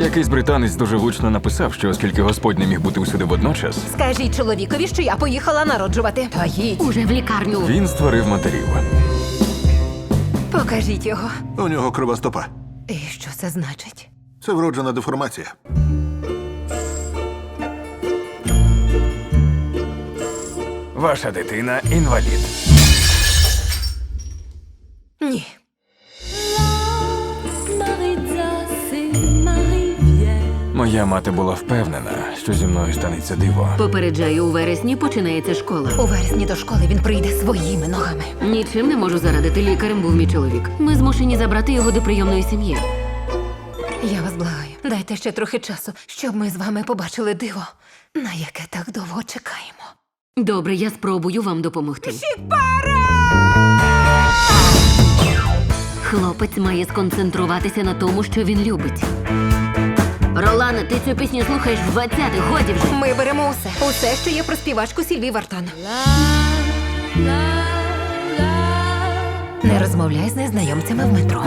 Якийсь британець дуже влучно написав, що оскільки Господь не міг бути усюди водночас, Скажіть чоловікові, що я поїхала народжувати. Та їдь. Уже в лікарню. він створив матерів. Покажіть його. У нього крива стопа. І що це значить? Це вроджена деформація. Ваша дитина інвалід. Ні. Моя мати була впевнена, що зі мною станеться диво. Попереджаю, у вересні починається школа. У вересні до школи він прийде своїми ногами. Нічим не можу зарадити. Лікарем був мій чоловік. Ми змушені забрати його до прийомної сім'ї. Я вас благаю, дайте ще трохи часу, щоб ми з вами побачили диво, на яке так довго чекаємо. Добре, я спробую вам допомогти. Хлопець має сконцентруватися на тому, що він любить. Ролане, ти цю пісню слухаєш в 20-х, годі вже. Ми беремо усе, усе, що є про співачку Сільві Вартан. Не розмовляй з незнайомцями в метро.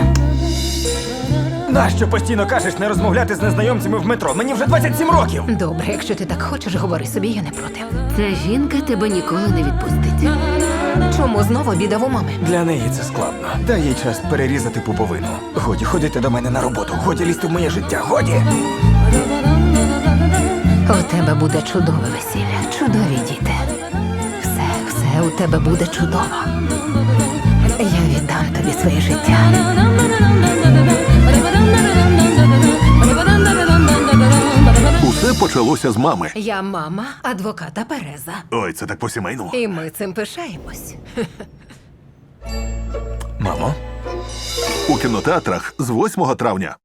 Нащо постійно кажеш не розмовляти з незнайомцями в метро? Мені вже 27 років. Добре, якщо ти так хочеш, говори собі, я не проти. Ця жінка тебе ніколи не відпустить. Чому знову біда у мами? Для неї це складно. Дай їй час перерізати пуповину. Годі ходити до мене на роботу, годі лізти в моє життя, годі. У тебе буде чудове весілля, чудові діти. Все, все у тебе буде чудово. Я віддам тобі своє життя. Почалося з мами. Я мама адвоката Переза. Ой, це так по-сімейному. І ми цим пишаємось. Мамо, У кінотеатрах з 8 травня.